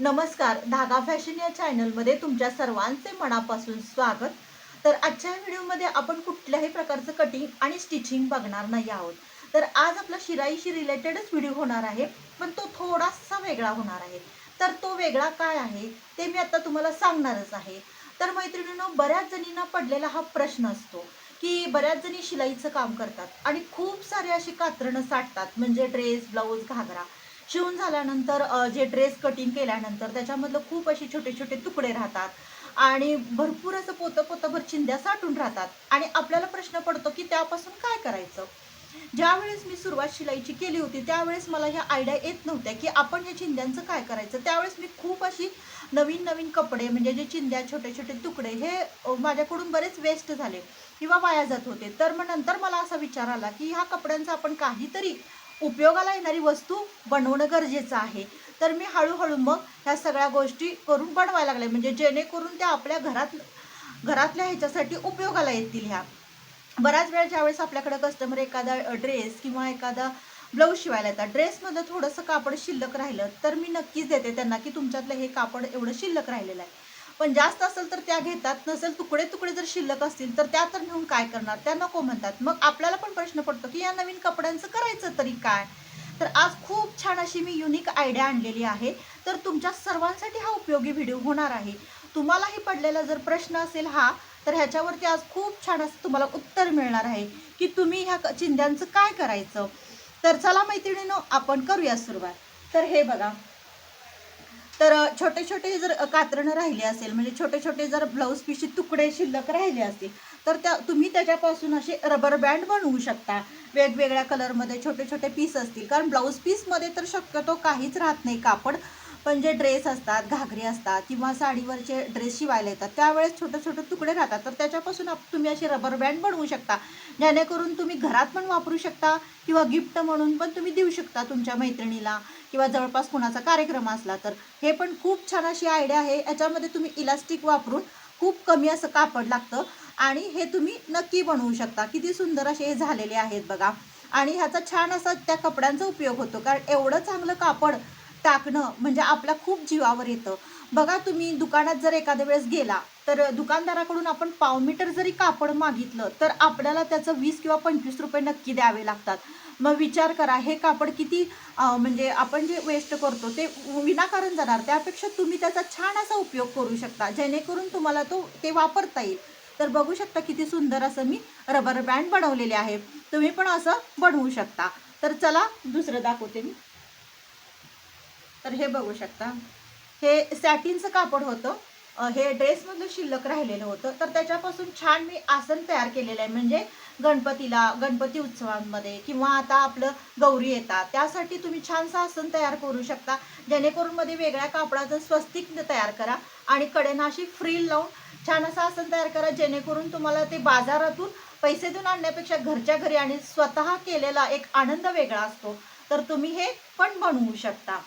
नमस्कार धागा फॅशन या चॅनलमध्ये तुमच्या सर्वांचे मनापासून स्वागत. तर आजच्या व्हिडिओमध्ये आपण कुठल्याही प्रकारचं कटिंग आणि स्टिचिंग बघणार नाही आहोत. तर आज आपला शिराईशी रिलेटेडच व्हिडिओ होणार आहे पण तो थोडासा वेगळा होणार आहे. तर तो वेगळा काय आहे ते मी आता तुम्हाला सांगणारच आहे. तर मैत्रिणीनं बऱ्याच जणींना पडलेला हा प्रश्न असतो की बऱ्याच जणी शिलाईचं काम करतात आणि खूप सारे अशी कात्रणं साठतात म्हणजे ड्रेस ब्लाऊज घागरा. शिवून झाल्यानंतर जे ड्रेस कटिंग केल्यानंतर त्याच्यामधलं खूप असे छोटे छोटे तुकडे राहतात. आणि भरपूर असं पोतं पोतंभर चिंध्या साठून राहतात. आणि आपल्याला प्रश्न पडतो की त्यापासून काय करायचं? ज्यावेळेस मी सुरुवात शिलाईची केली होती त्यावेळेस मला ह्या आयडिया येत नव्हत्या की आपण ह्या चिंध्यांचं काय करायचं? त्यावेळेस मी खूप अशी नवीन नवीन कपडे म्हणजे जे चिंध्या छोटे छोटे तुकडे हे माझ्याकडून बरेच वेस्ट झाले किंवा वाया जात होते. तर मग नंतर मला असा विचार आला की ह्या कपड्यांचा आपण काहीतरी उपयोगाला येणारी वस्तू बनवणं गरजेचं आहे. तर मी हळूहळू मग ह्या सगळ्या गोष्टी करून बनवायला लागले. म्हणजे जेणेकरून त्या आपल्या घरात घरातल्या ह्याच्यासाठी उपयोगाला येतील ह्या. बऱ्याच वेळा ज्यावेळेस आपल्याकडे कस्टमर एखादा ड्रेस किंवा एखादा ब्लाऊज शिवायला येतात. ड्रेसमध्ये थोडंसं कापड शिल्लक राहिलं तर मी नक्कीच देते त्यांना की तुमच्यातलं हे कापड एवढं शिल्लक राहिलेलं आहे. पण जास्त असेल तर त्या घेतात नसेल तुकडे तुकडे जर शिल्लक असतील तर त्या तर नेऊन काय करणार? त्या नको म्हणतात. मग आपल्याला पण प्रश्न पडतो की या नवीन कपड्यांचं करायचं तरी काय? तर आज खूप छान अशी मी युनिक आयडिया आणलेली आहे. तर तुमच्या सर्वांसाठी हा उपयोगी व्हिडिओ होणार आहे. तुम्हालाही पडलेला जर प्रश्न असेल हा तर ह्याच्यावरती आज खूप छान असं तुम्हाला उत्तर मिळणार आहे की तुम्ही ह्या क- चिंध्यांचं काय करायचं? तर चला मैत्रिणीनो आपण करूया सुरुवात. तर हे बघा. तर छोटे छोटे जर कातरणं राहिले असेल म्हणजे छोटे छोटे जर ब्लाऊज पीसचे तुकडे शिल्लक राहिले असतील तर त्या तुम्ही त्याच्यापासून असे रबर बँड बनवू शकता. वेगवेगळ्या कलरमध्ये छोटे छोटे पीस असतील. कारण ब्लाऊज पीसमध्ये तर शक्यतो काहीच राहत नाही कापड. पण जे ड्रेस असतात घागरे असतात किंवा साडीवरचे ड्रेस शिवायला येतात त्यावेळेस छोटे छोटे तुकडे राहतात. तर त्याच्यापासून आप- तुम्ही असे रबर बँड बनवू शकता. जेणेकरून तुम्ही घरात पण वापरू शकता किंवा गिफ्ट म्हणून पण तुम्ही देऊ शकता तुमच्या मैत्रिणीला किंवा जवळपास कोणाचा कार्यक्रम असला तर. हे पण खूप छान अशी आयडिया आहे. याच्यामध्ये तुम्ही इलास्टिक वापरून खूप कमी असं कापड लागतं आणि हे तुम्ही नक्की बनवू शकता. किती सुंदर असे हे झालेले आहेत बघा. आणि ह्याचा छान असा त्या कपड्यांचा उपयोग होतो. कारण एवढं चांगलं कापड टाकणं म्हणजे आपल्या खूप जीवावर येतं. बघा तुम्ही दुकानात जर एखाद्या वेळेस गेला तर दुकानदाराकडून आपण पाव मीटर जरी कापड मागितलं तर आपल्याला त्याचं वीस किंवा पंचवीस रुपये नक्की द्यावे लागतात. मग विचार करा हे कापड किती म्हणजे आपण जे वेस्ट करतो ते विनाकारण जाणार. त्यापेक्षा तुम्ही त्याचा छान असा उपयोग करू शकता जेणेकरून तुम्हाला तो ते वापरता येईल. तर बघू शकता किती सुंदर असं मी रबर बँड बनवलेले आहे. तुम्ही पण असं बनवू शकता. तर चला दुसरं दाखवते मी. तर हे बघू शकता. हे सॅटिनचं कापड होतं. हे ड्रेसमधलं शिल्लक राहिलेलं होतं. तर त्याच्यापासून छान मी आसन तयार केलेलं आहे. म्हणजे गणपतीला गणपती उत्सवांमध्ये किंवा आता आपलं गौरी येतात. त्यासाठी तुम्ही छानसं आसन तयार करू शकता. जेणेकरून मध्ये वेगळ्या कापडाचं स्वस्तिक तयार करा आणि कडेनाशी फ्री फ्रील लावून छान असं आसन तयार करा. जेणेकरून तुम्हाला ते बाजारातून पैसे देऊन आणण्यापेक्षा घरच्या घरी आणि स्वतः केलेला एक आनंद वेगळा असतो. तर तुम्ही हे पण बनवू शकता.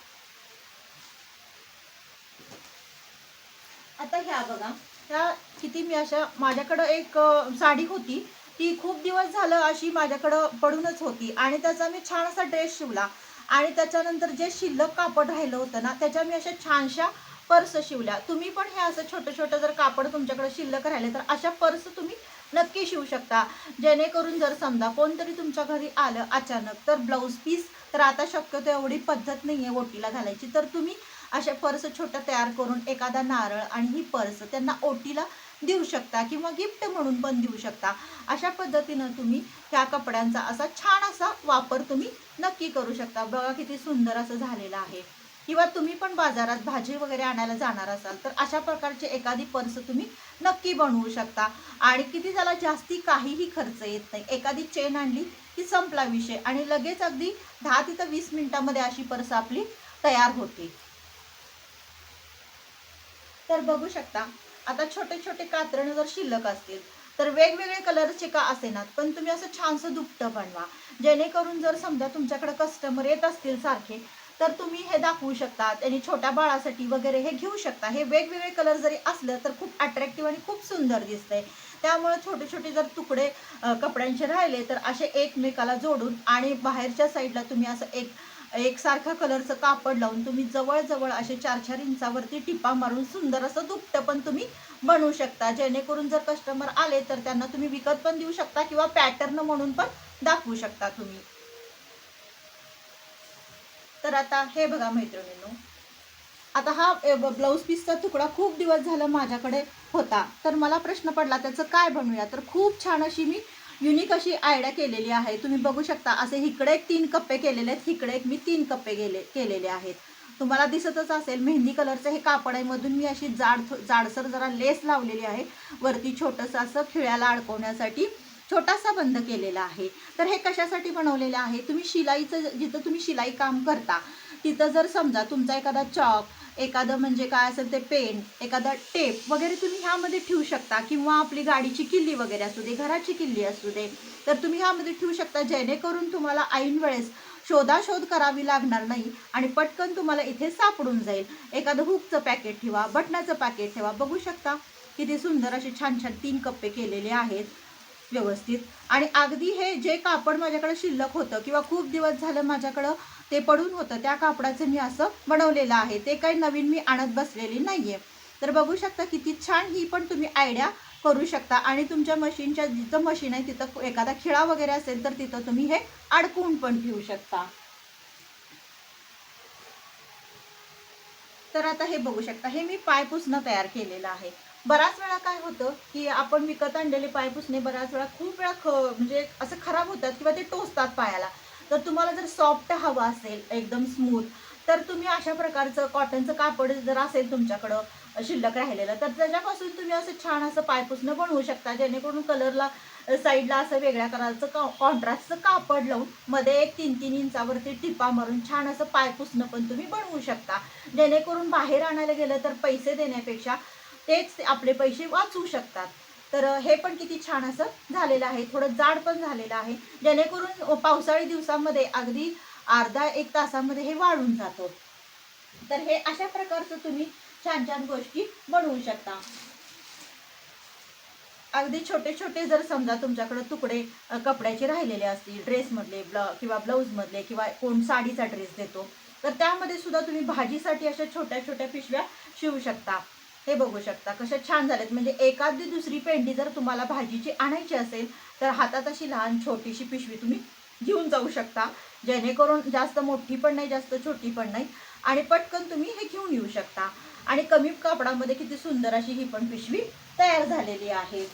आता ह्या बघा ह्या किती मी अशा माझ्याकडं एक साडी होती. ती खूप दिवस झालं अशी माझ्याकडं पडूनच होती. आणि त्याचा मी छान असा ड्रेस शिवला. आणि त्याच्यानंतर जे शिल्लक कापड राहिलं होतं ना त्याच्या मी अशा छानशा पर्स शिवल्या. तुम्ही पण हे असं छोटं छोटं जर कापड तुमच्याकडे शिल्लक राहिले तर अशा पर्स तुम्ही नक्की शिवू शकता. जेणेकरून जर समजा कोणतरी तुमच्या घरी आलं अचानक तर ब्लाऊज पीस तर आता शक्यतो एवढी पद्धत नाही आहे ओटीला घालायची. तर तुम्ही अशा पर्स छोट्या तयार करून एखादा नारळ आणि ही पर्स त्यांना ओटीला देऊ शकता किंवा गिफ्ट म्हणून पण देऊ शकता. अशा पद्धतीनं तुम्ही ह्या कपड्यांचा असा छान असा वापर तुम्ही नक्की करू शकता. बघा किती सुंदर असं झालेलं आहे. किंवा तुम्ही पण बाजारात भाजी वगैरे आणायला जाणार असाल तर अशा प्रकारची एखादी पर्स तुम्ही नक्की बनवू शकता. आणि किती त्याला जास्ती काहीही खर्च येत नाही. एखादी चेन आणली की संपला विषय आणि लगेच अगदी दहा तिथं वीस मिनिटामध्ये अशी पर्स आपली तयार होते. तर बघू शकता. आता छोटे छोटे कात्रण जर शिल्लक असतील तर वेगवेगळे कलरचे का असेनात? पण तुम्ही असं छानसं दुपटं बनवा. जेणेकरून जर समजा तुमच्याकडे कस्टमर येत असतील सारखे तर तुम्ही हे दाखवू शकता. आणि छोट्या बाळासाठी वगैरे हे घेऊ शकता. हे वेगवेगळे कलर जरी असलं तर खूप अट्रॅक्टिव्ह आणि खूप सुंदर दिसतंय. त्यामुळे छोटे छोटे जर तुकडे कपड्यांचे राहिले तर असे एकमेकाला जोडून आणि बाहेरच्या साईडला तुम्ही असं एक एकसारखं कलरचं कापड लावून तुम्ही जवळजवळ असे चार चार इंचावरती टिपा मारून सुंदर असं दुपटं पण तुम्ही बनवू शकता. जेणेकरून जर कस्टमर आले तर त्यांना तुम्ही विकत पण देऊ शकता किंवा पॅटर्न म्हणून पण दाखवू शकता तुम्ही. तर आता हे बघा मैत्रिणींनो. आता हा ब्लाऊज पीसचा तुकडा खूप दिवस झाला माझ्याकडे होता. तर मला प्रश्न पडला त्याचं काय बनवूया? तर खूप छान अशी मी युनिक अशी आयडिया केलेली आहे. तुम्ही बघू शकता असे इकडे एक तीन कप्पे केलेले आहेत इकडे एक मी तीन कप्पे गेले केलेले आहेत. तुम्हाला दिसतच असेल मेहंदी कलरचं हे कापड आहे. मधून मी अशी जाड जाडसर जरा लेस लावलेली आहे. वरती छोटंसं असं खिळ्याला अडकवण्यासाठी छोटासा बंद केलेला आहे. तर हे कशासाठी बनवलेलं आहे? तुम्ही शिलाईचं जिथं तुम्ही शिलाई काम करता तिथं जर समजा तुमचा एखादा चॉक एखादं म्हणजे काय असेल ते पेन एखादा टेप वगैरे तुम्ही ह्यामध्ये ठेवू शकता. किंवा आपली गाडीची किल्ली वगैरे असू दे घराची किल्ली असू दे तर तुम्ही ह्यामध्ये ठेवू शकता. जेणेकरून तुम्हाला ऐन वेळेस शोधाशोध करावी लागणार नाही आणि पटकन तुम्हाला इथे सापडून जाईल. एखादं हुकचं पॅकेट ठेवा बटनाचं पॅकेट ठेवा. बघू शकता किती सुंदर असे छान छान तीन कप्पे केलेले आहेत. व्यवस्थित. आणि अगदी हे जे कापड माझ्याकडे शिल्लक होतं किंवा खूप दिवस झालं माझ्याकडं ते पडून होतं त्या कापडाचं मी असं बनवलेलं आहे. ते काही नवीन मी आणत बसलेली नाही आहे तर बघू शकता किती छान ही पण तुम्ही आयडिया करू शकता. आणि तुमच्या मशीनच्या जिथं मशीन आहे तिथं एखादा खिळा वगैरे असेल तर तिथं तुम्ही हे अडकवून पण घेऊ शकता. तर आता हे बघू शकता. हे मी पाय पुसणं तयार केलेलं आहे. बऱ्याच वेळा काय होतं की आपण विकत आणलेले पाय पुसणे बऱ्याच वेळा खूप वेळा ख म्हणजे असं खराब होतात किंवा ते टोचतात पायाला. तर तुम्हाला जर सॉफ्ट हवं असेल एकदम स्मूथ तर तुम्ही अशा प्रकारचं कॉटनचं कापड जर असेल तुमच्याकडं शिल्लक राहिलेलं तर त्याच्यापासून तुम्ही असं छान असं पायपुसणं बनवू शकता जेणेकरून कलरला साईडला असं वेगळ्या कलरचं का कॉन्ट्रास्टचं कापड लावून मध्ये एक तीन तीन इंचावरती टिपा मारून छान असं पायपुसणं पण तुम्ही बनवू शकता. जेणेकरून बाहेर आणायला गेलं तर पैसे देण्यापेक्षा तेच आपले पैसे वाचवू शकतात. तर हे पण किती छान असं झालेलं आहे. थोडं जाड पण झालेलं आहे. जेणेकरून पावसाळी दिवसामध्ये अगदी अर्धा एक तासामध्ये हे वाळून जातो. तर हे अशा प्रकारचं तुम्ही छान छान गोष्टी बनवू शकता. अगदी छोटे छोटे जर समजा तुमच्याकडे तुकडे कपड्याचे राहिलेले असतील ड्रेसमधले ब्ला किंवा ब्लाऊजमधले किंवा कोण साडीचा ड्रेस देतो तर त्यामध्ये सुद्धा तुम्ही भाजीसाठी अशा छोट्या छोट्या पिशव्या शिवू शकता. हे बघू शकता कशा छान झालेत. म्हणजे एखादी दुसरी पेंडी जर तुम्हाला भाजीची आणायची असेल तर हातात अशी लहान छोटीशी पिशवी तुम्ही घेऊन जाऊ शकता. जेणेकरून जास्त मोठी पण नाही जास्त छोटी पण नाही. आणि पटकन तुम्ही हे घेऊन येऊ शकता. आणि कमी कापडामध्ये किती सुंदर अशी ही पण पिशवी तयार झालेली आहे.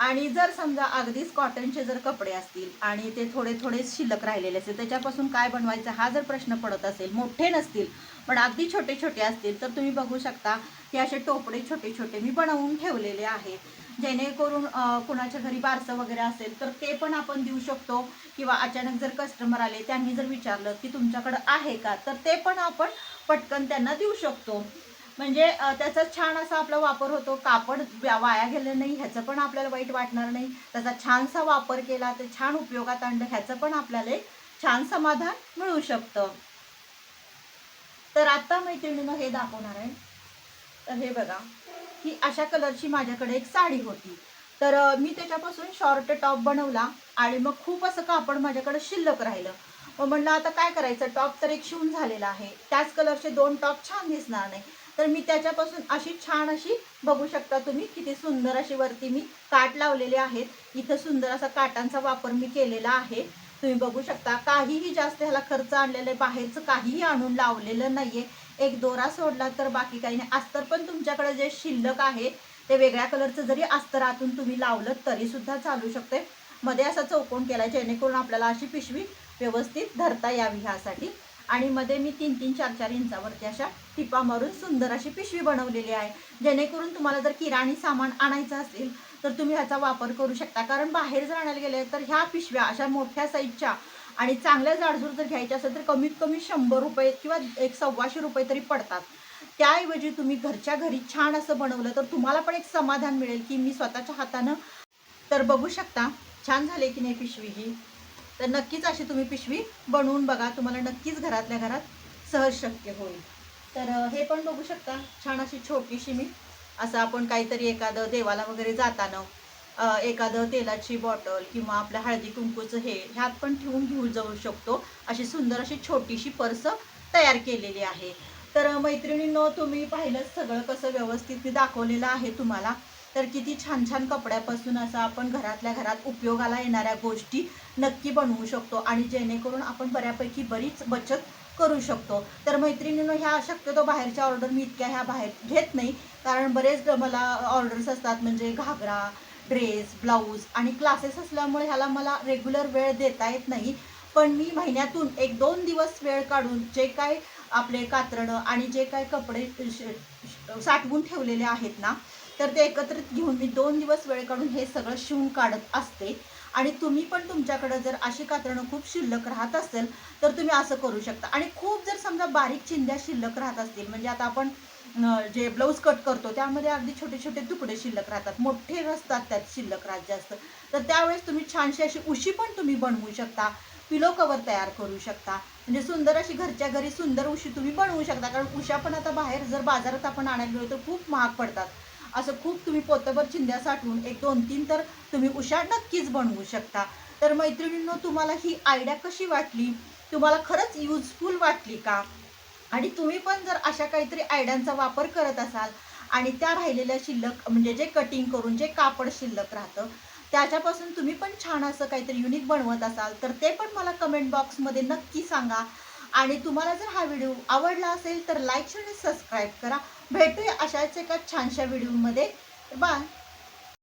आणि जर समजा अगदीच कॉटनचे जर कपडे असतील आणि ते थोडे थोडे शिल्लक राहिलेले असतील त्याच्यापासून काय बनवायचं हा जर प्रश्न पडत असेल मोठे नसतील पण अगदी छोटे छोटे असतील तर तुम्ही बघू शकता की असे टोपडे छोटे छोटे मी बनवून ठेवलेले आहे. जेणेकरून कुणाच्या घरी बारसं वगैरे असेल तर ते पण आपण देऊ शकतो. किंवा अचानक जर कस्टमर आले त्यांनी जर विचारलं की तुमच्याकडं आहे का तर ते पण आपण पटकन त्यांना देऊ शकतो. म्हणजे त्याचा छान असा आपला वापर होतो. कापड वाया गेलं नाही ह्याचं पण आपल्याला वाईट वाटणार नाही. त्याचा छानसा वापर केला तर छान उपयोगात आणलं ह्याचं पण आपल्याला एक छान समाधान मिळू शकतं. तर आता मैत्रिणीनं हे दाखवणार आहे. तर हे बघा ही अशा कलरची माझ्याकडे एक साडी होती. तर मी त्याच्यापासून शॉर्ट टॉप बनवला आणि मग खूप असं कापड माझ्याकडे शिल्लक राहिलं. मग म्हणलं आता काय करायचं? टॉप तर एक शिवून झालेला आहे. त्याच कलरचे दोन टॉप छान दिसणार नाही. तर मी त्याच्यापासून अशी छान अशी बघू शकता तुम्ही किती सुंदर अशी वरती मी काट लावलेले आहेत. इथं सुंदर असा काटांचा वापर मी केलेला आहे. तुम्ही बघू शकता काहीही जास्त ह्याला खर्च आणलेला आहे. बाहेरचं काहीही आणून लावलेलं नाहीये. एक दोरा सोडला तर बाकी काही नाही. अस्तर पण तुमच्याकडे जे शिल्लक आहे ते वेगळ्या कलरचं जरी अस्तर आतून तुम्ही लावलं तरीसुद्धा चालू शकते मध्ये असा चौकोन केला जेणेकरून आपल्याला अशी पिशवी व्यवस्थित धरता यावी ह्यासाठी. आणि मध्ये मी तीन तीन चार चार इंचावरती अशा टिपा मारून सुंदर अशी पिशवी बनवलेली आहे. जेणेकरून तुम्हाला जर किराणी सामान आणायचं असेल तर तुम्ही ह्याचा वापर करू शकता. कारण बाहेर जर आणायला गेले तर ह्या पिशव्या अशा मोठ्या साईजच्या आणि चांगल्या जाडजूड जर घ्यायच्या असेल तर कमीत कमी शंभर रुपये किंवा एक सव्वाशे रुपये तरी पडतात. त्याऐवजी तुम्ही घरच्या घरी छान असं बनवलं तर तुम्हाला पण एक समाधान मिळेल की मी स्वतःच्या हातानं तर बघू शकता. छान झाले की नाही पिशवी ही? तर नक्कीच अशी तुम्ही पिशवी बनवून बघा. तुम्हाला नक्कीच घरातल्या घरात सहज शक्य होईल. तर हे पण बघू शकता. छान अशी छोटीशी मी असं आपण काहीतरी एखादं देवाला वगैरे जाताना एखादं तेलाची बॉटल किंवा आपल्या हळदी कुंकूचं हे ह्यात पण ठेवून घेऊन जाऊ शकतो. अशी सुंदर अशी छोटीशी पर्स तयार केलेली आहे. तर मैत्रिणींनो तुम्ही पाहिलंच सगळं कसं व्यवस्थित मी दाखवलेलं आहे तुम्हाला. तर किती छान छान कपड्यापासून असं आपण घरातल्या घरात उपयोगाला येणाऱ्या गोष्टी नक्की बनवू शकतो आणि जेणेकरून आपण बऱ्यापैकी बरीच बचत करू शकतो. तर मैत्रिणीनं ह्या शक्यतो बाहेरच्या ऑर्डर मी इतक्या ह्या बाहेर घेत नाही. कारण बरेच मला ऑर्डर्स असतात म्हणजे घागरा ड्रेस ब्लाऊज आणि क्लासेस असल्यामुळे ह्याला मला रेग्युलर वेळ देता येत नाही. पण मी महिन्यातून एक दोन दिवस वेळ काढून जे काय आपले कातरणं आणि जे काय कपडे श- साठवून ठेवलेले आहेत ना तर ते एकत्रित घेऊन मी दोन दिवस वेळ काढून हे सगळं शिवून काढत असते. आणि तुम्ही पण तुमच्याकडं जर अशी कातरणं खूप शिल्लक राहत असेल तर तुम्ही असं करू शकता. आणि खूप जर समजा बारीक चिंध्या शिल्लक राहत असतील म्हणजे आता आपण जे ब्लाऊज कट करतो त्यामध्ये अगदी छोटे छोटे तुकडे शिल्लक राहतात. मोठे नसतात त्यात शिल्लक राहत जास्त. तर त्यावेळेस तुम्ही छानशी अशी उशी पण तुम्ही बनवू शकता. पिलो कवर तयार करू शकता. म्हणजे सुंदर अशी घरच्या घरी सुंदर उशी तुम्ही बनवू शकता. कारण उशा पण आता बाहेर जर बाजारात आपण आणायला गेलो तर खूप महाग पडतात. असं खूप तुम्ही पोतभर चिंध्या साठवून एक दोन तीन तर तुम्ही उशा नक्कीच बनवू शकता. तर मैत्रिणींनो तुम्हाला ही आयडिया कशी वाटली? तुम्हाला खरंच युजफुल वाटली का? आणि तुम्ही पण जर अशा काहीतरी आयड्यांचा वापर करत असाल आणि त्या राहिलेल्या शिल्लक म्हणजे जे कटिंग करून जे कापड शिल्लक राहतं त्याच्यापासून तुम्ही पण छान असं काहीतरी युनिक बनवत असाल तर ते पण मला कमेंट बॉक्समध्ये नक्की सांगा. आणि तुम्हाला जर हा व्हिडिओ आवडला असेल तर लाईक आणि सबस्क्राईब करा. भेटूया अशाच एका छानशा व्हिडिओमध्ये बाय.